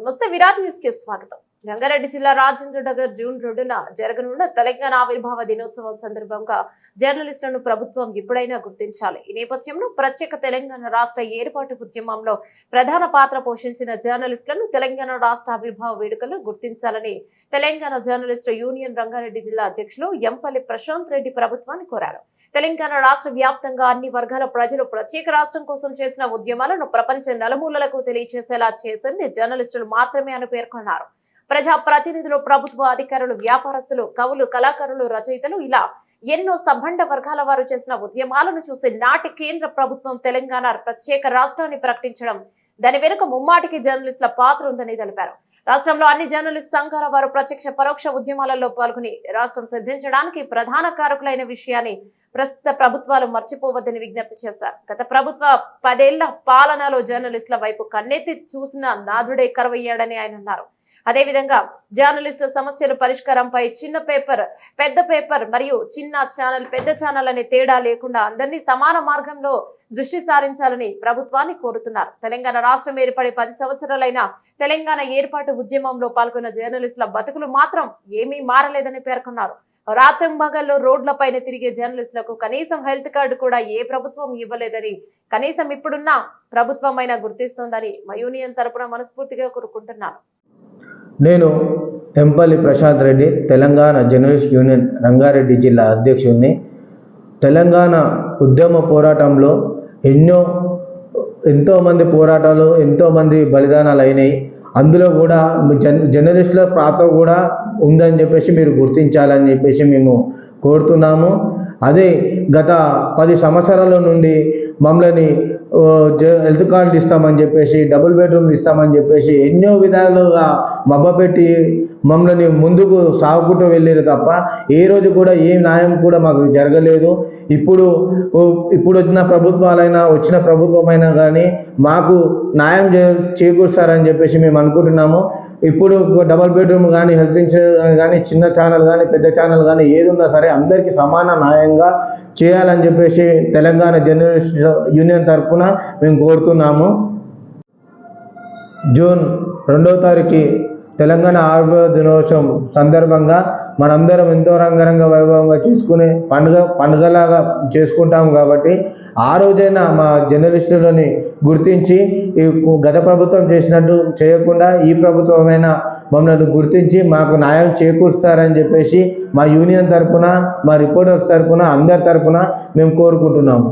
నమస్తే విరాట్ న్యూస్కి స్వాగతం. రంగారెడ్డి జిల్లా రాజేంద్ర నగర్ జూన్ రెండున జరగనున్న తెలంగాణ ఆవిర్భావ దినోత్సవం సందర్భంగా జర్నలిస్టులను ప్రభుత్వం ఎప్పుడైనా గుర్తించాలి. ఈ నేపథ్యంలో ప్రత్యేక తెలంగాణ రాష్ట్ర ఏర్పాటు ఉద్యమంలో ప్రధాన పాత్ర పోషించిన జర్నలిస్టులను తెలంగాణ రాష్ట్ర ఆవిర్భావ వేడుకల్లో గుర్తించాలని తెలంగాణ జర్నలిస్టు యూనియన్ రంగారెడ్డి జిల్లా అధ్యక్షులు ఎంపల్లి ప్రశాంత్ రెడ్డి ప్రభుత్వాన్ని కోరారు. తెలంగాణ రాష్ట్ర వ్యాప్తంగా అన్ని వర్గాల ప్రజలు ప్రత్యేక రాష్ట్రం కోసం చేసిన ఉద్యమాలను ప్రపంచ నలుమూలలకు తెలియజేసేలా చేసింది జర్నలిస్టులు మాత్రమే అని పేర్కొన్నారు. ప్రజా ప్రతినిధులు ప్రభుత్వ అధికారులు వ్యాపారస్తులు కవులు కళాకారులు రచయితలు ఇలా ఎన్నో సబ్బండ వర్గాల వారు చేసిన ఉద్యమాలను చూసి నాటి కేంద్ర ప్రభుత్వం తెలంగాణ ప్రత్యేక రాష్ట్రాన్ని ప్రకటించడం దాని వెనుక ముమ్మాటికి జర్నలిస్టుల పాత్ర ఉందని తెలిపారు. రాష్ట్రంలో అన్ని జర్నలిస్ట్ సంఘాల వారు ప్రత్యక్ష పరోక్ష ఉద్యమాలలో పాల్గొని రాష్ట్రం సిద్ధించడానికి ప్రధాన కారకులైన విషయాన్ని ప్రస్తుత ప్రభుత్వాలు మర్చిపోవద్దని విజ్ఞప్తి చేశారు. గత ప్రభుత్వ పదేళ్ళ పాలనలో జర్నలిస్టుల వైపు కన్నెత్తి చూసిన నాథుడే కరువయ్యాడని ఆయన అన్నారు. అదేవిధంగా జర్నలిస్టుల సమస్యల పరిష్కారంపై చిన్న పేపర్ పెద్ద పేపర్ మరియు చిన్న ఛానల్ పెద్ద ఛానల్ అనే తేడా లేకుండా అందరినీ సమాన మార్గంలో దృష్టి సారించాలని ప్రభుత్వాన్ని కోరుతున్నారు. తెలంగాణ రాష్ట్రం ఏర్పడి పది సంవత్సరాలైన తెలంగాణ ఏర్పాటు ఉద్యమంలో పాల్గొన్న జర్నలిస్టుల బతుకులు మాత్రం ఏమీ మారలేదని పేర్కొన్నారు. రాత్రింబగల్లో రోడ్లపైన తిరిగే జర్నలిస్టులకు కనీసం హెల్త్ కార్డు కూడా ఏ ప్రభుత్వం ఇవ్వలేదని కనీసం ఇప్పుడున్న ప్రభుత్వమైనా గుర్తిస్తోందని మయూనియన్ తరపున మనస్ఫూర్తిగా కోరుకుంటున్నారు నేను ఎంపల్లి ప్రశాంత్ రెడ్డి తెలంగాణ జర్నలిస్ట్ యూనియన్ రంగారెడ్డి జిల్లా అధ్యక్షుడిని. తెలంగాణ ఉద్యమ పోరాటంలో ఎన్నో ఎంతోమంది పోరాటాలు ఎంతోమంది బలిదానాలు అయినాయి. అందులో కూడా జన్ జర్నలిస్టుల పాత కూడా ఉందని చెప్పేసి మీరు గుర్తించాలని చెప్పేసి మేము కోరుతున్నాము. అదే గత పది సంవత్సరాల నుండి మమ్మల్ని హెల్త్ కార్డులు ఇస్తామని చెప్పేసి డబుల్ బెడ్రూమ్లు ఇస్తామని చెప్పేసి ఎన్నో విధాలుగా మబ్బపెట్టి మమ్మల్ని ముందుకు సాగుకుంటూ వెళ్ళారు తప్ప ఏ రోజు కూడా ఏ న్యాయం కూడా మాకు జరగలేదు. ఇప్పుడు ఇప్పుడు వచ్చిన ప్రభుత్వాలైనా వచ్చిన ప్రభుత్వమైనా కానీ మాకు న్యాయం చే చేకూరుస్తారని చెప్పేసి మేము అనుకుంటున్నాము. ఇప్పుడు డబల్ బెడ్రూమ్ కానీ హెల్త్ ఇన్సూరెన్స్ కానీ చిన్న ఛానల్ కానీ పెద్ద ఛానల్ కానీ ఏది ఉన్నా సరే అందరికీ సమాన న్యాయంగా చేయాలని చెప్పేసి తెలంగాణ జర్నలిస్ట్ యూనియన్ తరఫున మేము కోరుతున్నాము. జూన్ రెండవ తారీఖు తెలంగాణ ఆవిర్భావ దినోత్సవం సందర్భంగా మనందరం ఎంతో రంగరంగ వైభవంగా చేసుకునే పండుగ పండుగలాగా చేసుకుంటాం కాబట్టి ఆ రోజైనా మా జర్నలిస్టులని గుర్తించి ఈ గత ప్రభుత్వం చేసినట్టు చేయకుండా ఈ ప్రభుత్వమైనా మమ్మల్ని గుర్తించి మాకు న్యాయం చేకూరుస్తారని చెప్పేసి మా యూనియన్ తరపున మా రిపోర్టర్స్ తరపున అందరి తరపున మేము కోరుకుంటున్నాము.